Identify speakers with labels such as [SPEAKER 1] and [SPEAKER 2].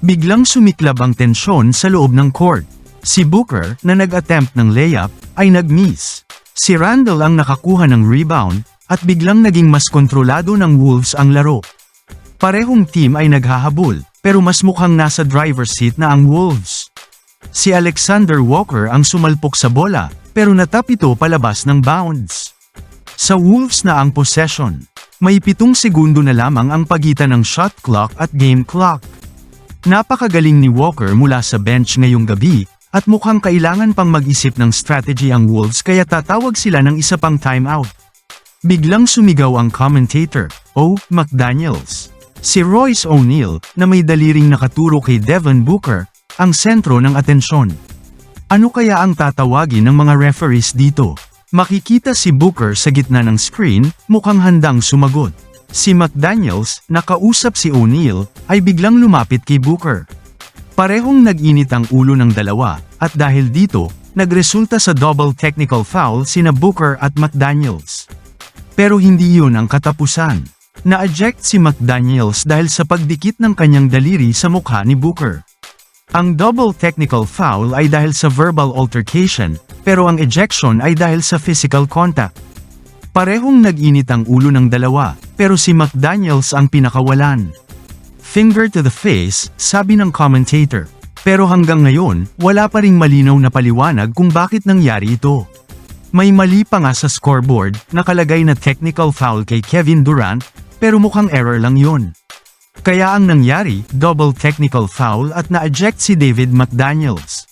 [SPEAKER 1] Biglang sumiklab ang tensyon sa loob ng court. Si Booker, na nag-attempt ng layup, ay nag-miss. Si Randall ang nakakuha ng rebound, at biglang naging mas kontrolado ng Wolves ang laro. Parehong team ay naghahabol, pero mas mukhang nasa driver's seat na ang Wolves. Si Alexander Walker ang sumalpok sa bola, pero natap ito palabas ng bounds. Sa Wolves na ang possession. May pitong segundo na lamang ang pagitan ng shot clock at game clock. Napakagaling ni Walker mula sa bench ngayong gabi, at mukhang kailangan pang mag-isip ng strategy ang Wolves kaya tatawag sila ng isa pang timeout. Biglang sumigaw ang commentator, O. McDaniels. Si Royce O'Neal, na may daliring nakaturo kay Devin Booker, ang sentro ng atensyon. Ano kaya ang tatawagin ng mga referees dito? Makikita si Booker sa gitna ng screen, mukhang handang sumagot. Si McDaniels, nakausap si O'Neal, ay biglang lumapit kay Booker. Parehong nag-init ang ulo ng dalawa, at dahil dito, nagresulta sa double technical foul sina Booker at McDaniels. Pero hindi yun ang katapusan. Na-eject si McDaniels dahil sa pagdikit ng kanyang daliri sa mukha ni Booker. Ang double technical foul ay dahil sa verbal altercation, pero ang ejection ay dahil sa physical contact. Parehong nag-init ang ulo ng dalawa, pero si McDaniels ang pinakawalan. Finger to the face, sabi ng commentator. Pero hanggang ngayon, wala pa ring malinaw na paliwanag kung bakit nangyari ito. May mali pa nga sa scoreboard, nakalagay na technical foul kay Kevin Durant, pero mukhang error lang yun. Kaya ang nangyari, double technical foul at na-eject si David McDaniels.